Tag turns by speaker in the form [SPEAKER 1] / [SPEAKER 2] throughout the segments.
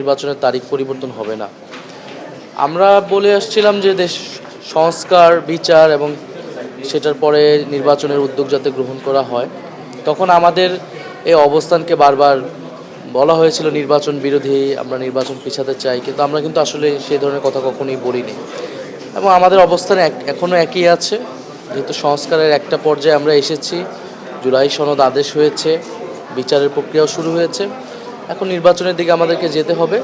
[SPEAKER 1] নির্বাচনের তারিখ পরিবর্তন হবে না। আমরা বলে আসছিলাম যে দেশ সংস্কার, বিচার এবং সেটার পরে নির্বাচনের উদ্যোগ যাতে গ্রহণ করা হয়। তখন আমাদের এই অবস্থানকে বারবার বলা হয়েছিল, নির্বাচন বিরোধী, আমরা নির্বাচন পিছাতে চাই। কিন্তু আমরা কিন্তু আসলে সেই ধরনের কথা কখনোই বলিনি। এবং আমাদের অবস্থান এক- এখনও একই আছে। যেহেতু সংস্কারের একটা পর্যায়ে আমরা এসেছি, জুলাই সনদ আদেশ হয়েছে, বিচারের প্রক্রিয়াও শুরু হয়েছে। এখন নির্বাচনের দিকে আমাদেরকে যেতে হবে।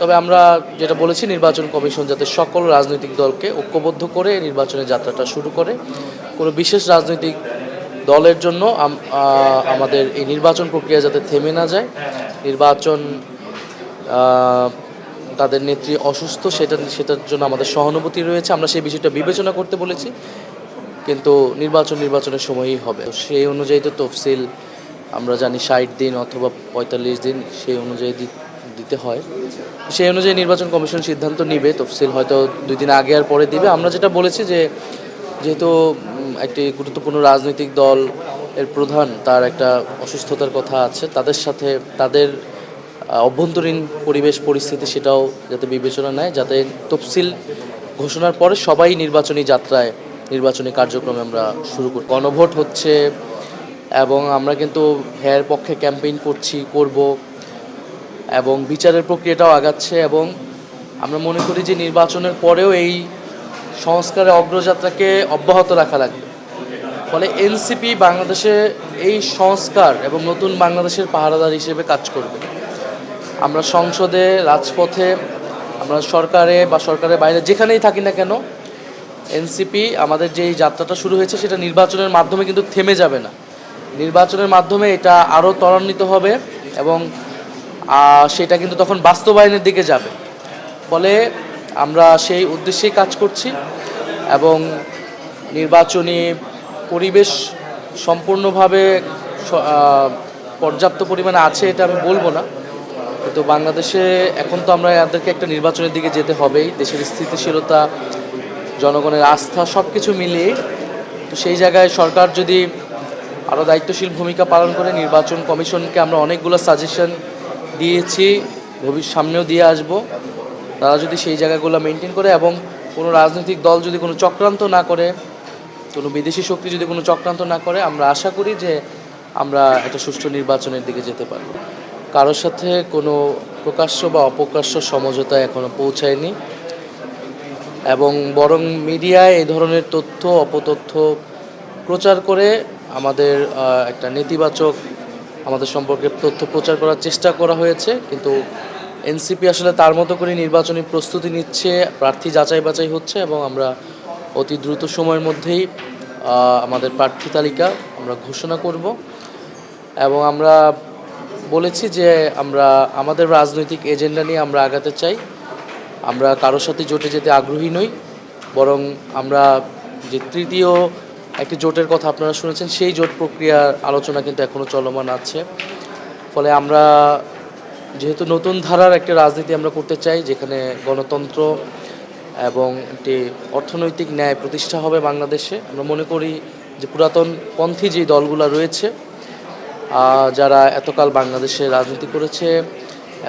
[SPEAKER 1] তবে আমরা যেটা বলেছি, নির্বাচন কমিশন যাতে সকল রাজনৈতিক দলকে ঐক্যবদ্ধ করে নির্বাচনের যাত্রাটা শুরু করে। কোনো বিশেষ রাজনৈতিক দলের জন্য আমাদের এই নির্বাচন প্রক্রিয়া যাতে থেমে না যায়। নির্বাচন তাদের নেত্রী অসুস্থ, সেটা, সেটার জন্য আমাদের সহানুভূতি রয়েছে। আমরা সেই বিষয়টা বিবেচনা করতে বলেছি। কিন্তু নির্বাচন নির্বাচনের সময়ই হবে। সেই অনুযায়ী তো তফসিল আমরা জানি ষাট দিন অথবা পঁয়তাল্লিশ দিন সেই অনুযায়ী দিতে হয়। সেই অনুযায়ী নির্বাচন কমিশন সিদ্ধান্ত নিবে, তফসিল হয়তো দুই দিন আগে আর পরে দিবে। আমরা যেটা বলেছি যে, যেহেতু একটি গুরুত্বপূর্ণ রাজনৈতিক দল এর প্রধান, তার একটা অসুস্থতার কথা আছে, তাদের সাথে, তাদের অভ্যন্তরীণ পরিবেশ পরিস্থিতি সেটাও যাতে বিবেচনা নেয়, যাতে তফসিল ঘোষণার পরে সবাই নির্বাচনী যাত্রায় নির্বাচনী কার্যক্রমে আমরা শুরু করি। গণভোট হচ্ছে এবং আমরা কিন্তু হ্যার পক্ষে ক্যাম্পেইন করছি, করব এবং বিচারের প্রক্রিয়াটাও আগাচ্ছে এবং আমরা মনে করি যে নির্বাচনের পরেও এই সংস্কারের অগ্রযাত্রাকে অব্যাহত রাখা লাগবে। ফলে এনসিপি বাংলাদেশে এই সংস্কার এবং নতুন বাংলাদেশের পাহারাদার হিসেবে কাজ করবে। আমরা সংসদে, রাজপথে, আমরা সরকারে বা সরকারের বাইরে যেখানেই থাকি না কেন, এনসিপি আমাদের যে যাত্রাটা শুরু হয়েছে সেটা নির্বাচনের মাধ্যমে কিন্তু থেমে যাবে না। নির্বাচনের মাধ্যমে এটা আরও ত্বরান্বিত হবে এবং সেটা কিন্তু তখন বাস্তবায়নের দিকে যাবে। ফলে আমরা সেই উদ্দেশ্যেই কাজ করছি এবং নির্বাচনী পরিবেশ সম্পূর্ণভাবে পর্যাপ্ত পরিমাণে আছে এটা আমি বলব না। কিন্তু বাংলাদেশে এখন তো আমরা এদেরকে একটা নির্বাচনের দিকে যেতে হবেই। দেশের স্থিতিশীলতা, জনগণের আস্থা সব কিছু মিলিয়ে তো সেই জায়গায় সরকার যদি আরও দায়িত্বশীল ভূমিকা পালন করে নির্বাচন কমিশনকে আমরা অনেকগুলো সাজেশন দিয়েছি, ভবিষ্যৎ সামনেও দিয়ে আসব। তারা যদি সেই জায়গাগুলো মেনটেন করে এবং কোনো রাজনৈতিক দল যদি কোনো চক্রান্ত না করে, কোনো বিদেশি শক্তি যদি কোনো চক্রান্ত না করে, আমরা আশা করি যে আমরা একটা সুষ্ঠু নির্বাচনের দিকে যেতে পারব। কারোর সাথে কোনো প্রকাশ্য বা অপ্রকাশ্য সমঝোতা এখনও পৌঁছায়নি এবং বরং মিডিয়ায় এই ধরনের তথ্য, অপতথ্য প্রচার করে আমাদের একটা নেতিবাচক আমাদের সম্পর্কে তথ্য প্রচার করার চেষ্টা করা হয়েছে, কিন্তু এনসিপি আসলে তার মতো করে নির্বাচনী প্রস্তুতি নিচ্ছে, প্রার্থী যাচাই বাছাই হচ্ছে, এবং আমরা অতি দ্রুত সময়ের মধ্যেই আমাদের প্রার্থী তালিকা আমরা ঘোষণা করব। এবং আমরা বলেছি যে আমরা আমাদের রাজনৈতিক এজেন্ডা নিয়ে আমরা আগাতে চাই। আমরা কারোর সাথে জোটে যেতে আগ্রহী নই, বরং আমরা যে তৃতীয় একটি জোটের কথা আপনারা শুনেছেন, সেই জোট প্রক্রিয়ার আলোচনা কিন্তু এখনও চলমান আছে। ফলে আমরা যেহেতু নতুন ধারার একটা রাজনীতি আমরা করতে চাই, যেখানে গণতন্ত্র এবং একটি অর্থনৈতিক ন্যায় প্রতিষ্ঠা হবে বাংলাদেশে, আমরা মনে করি যে পুরাতন পন্থী যে দলগুলো রয়েছে যারা এতকাল বাংলাদেশে রাজনীতি করেছে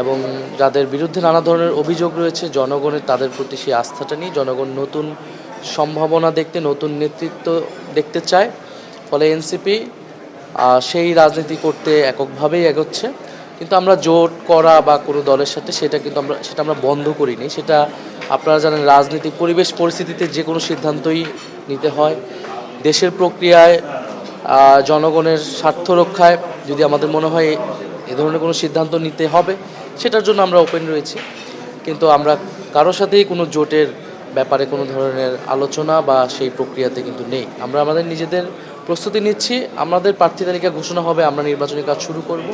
[SPEAKER 1] এবং যাদের বিরুদ্ধে নানা ধরনের অভিযোগ রয়েছে, জনগণের তাদের প্রতি সেই আস্থাটা নিয়ে, জনগণ নতুন সম্ভাবনা দেখতে, নতুন নেতৃত্ব দেখতে চায়। ফলে এনসিপি সেই রাজনীতি করতে এককভাবেই এগোচ্ছে। কিন্তু আমরা জোট করা বা কোনো দলের সাথে সেটা কিন্তু আমরা, সেটা আমরা বন্ধ করিনি। সেটা আপনারা জানেন, রাজনৈতিক পরিবেশ পরিস্থিতিতে যে কোনো সিদ্ধান্তই নিতে হয়। দেশের প্রক্রিয়ায় জনগণের স্বার্থ রক্ষায় যদি আমাদের মনে হয় এ ধরনের কোনো সিদ্ধান্ত নিতে হবে, সেটার জন্য আমরা ওপেন রয়েছি। কিন্তু আমরা কারোর সাথেই কোনো জোটের ব্যাপারে কোনো ধরনের আলোচনা বা সেই প্রক্রিয়াতে কিন্তু নেই। আমরা আমাদের নিজেদের প্রস্তুতি নিচ্ছি, আমাদের প্রার্থী তালিকা ঘোষণা হবে, আমরা নির্বাচনী কাজ শুরু করব।